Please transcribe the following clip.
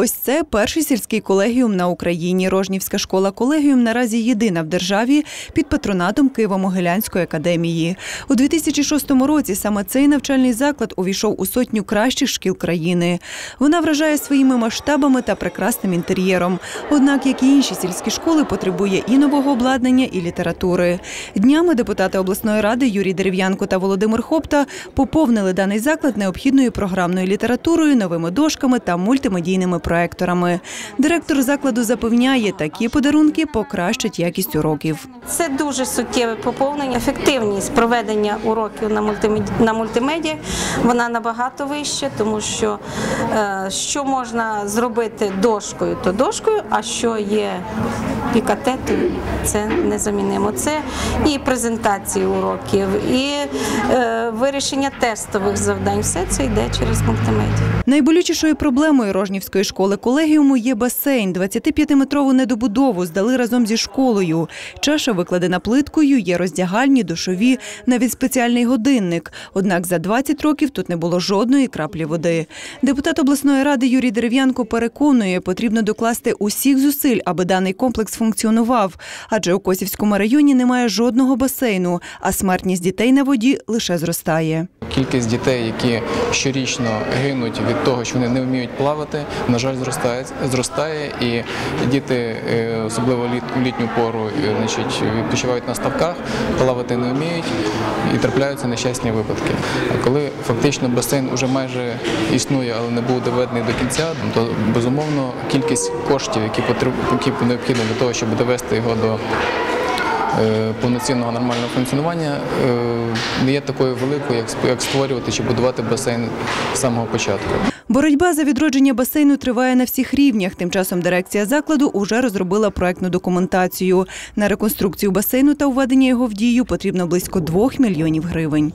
Ось це перший сільський колегіум на Україні. Рожнівська школа колегіум наразі єдина в державі під патронатом Києво-Могилянської академії. У 2006 році саме цей навчальний заклад увійшов у сотню кращих шкіл країни. Вона вражає своїми масштабами та прекрасним інтер'єром. Однак, як і інші сільські школи, потребує і нового обладнання, і літератури. Днями депутати обласної ради Юрій Дерев'янко та Володимир Хопта поповнили даний заклад необхідною програмною літературою, новими дошками та мультимедійними проекторами. Директор закладу запевняє, такі подарунки покращать якість уроків. Це дуже суттєве поповнення. Ефективність проведення уроків на мультимеді... на мультимедіа вона набагато вища, тому що е, що можна зробити дошкою, то дошкою, а що є пікатетою, це незамінимо. Це і презентації уроків, і е, вирішення тестових завдань. Все це йде через мультимедіа. Найболючішою проблемою Рожнівської школи колегіуму є басейн. 25-метрову недобудову здали разом зі школою. Чаша викладена плиткою, є роздягальні, душові, навіть спеціальний годинник. Однак за 20 років тут не було жодної краплі води. Депутат обласної ради Юрій Дерев'янко переконує, потрібно докласти усіх зусиль, аби даний комплекс функціонував. Адже у Косівському районі немає жодного басейну, а смертність дітей на воді лише зростає. Кількість дітей, які щорічно гинуть від того, що вони не вміють плавати, на жаль, зростає, зростає. І діти, е, особливо літ, літню пору, е, значить, відпочивають на ставках, плавати не вміють і трапляються нещасні випадки. А коли фактично басейн вже майже існує, але не був доведений до кінця, то безумовно кількість коштів, які потреб, які необхідно для того, щоб довести його до повноцінного нормального функціонування е, не є такою великою, як створювати чи будувати басейн з самого початку. Боротьба за відродження басейну триває на всіх рівнях. Тим часом дирекція закладу уже розробила проектну документацію. На реконструкцію басейну та введення його в дію потрібно близько 2 мільйонів гривень.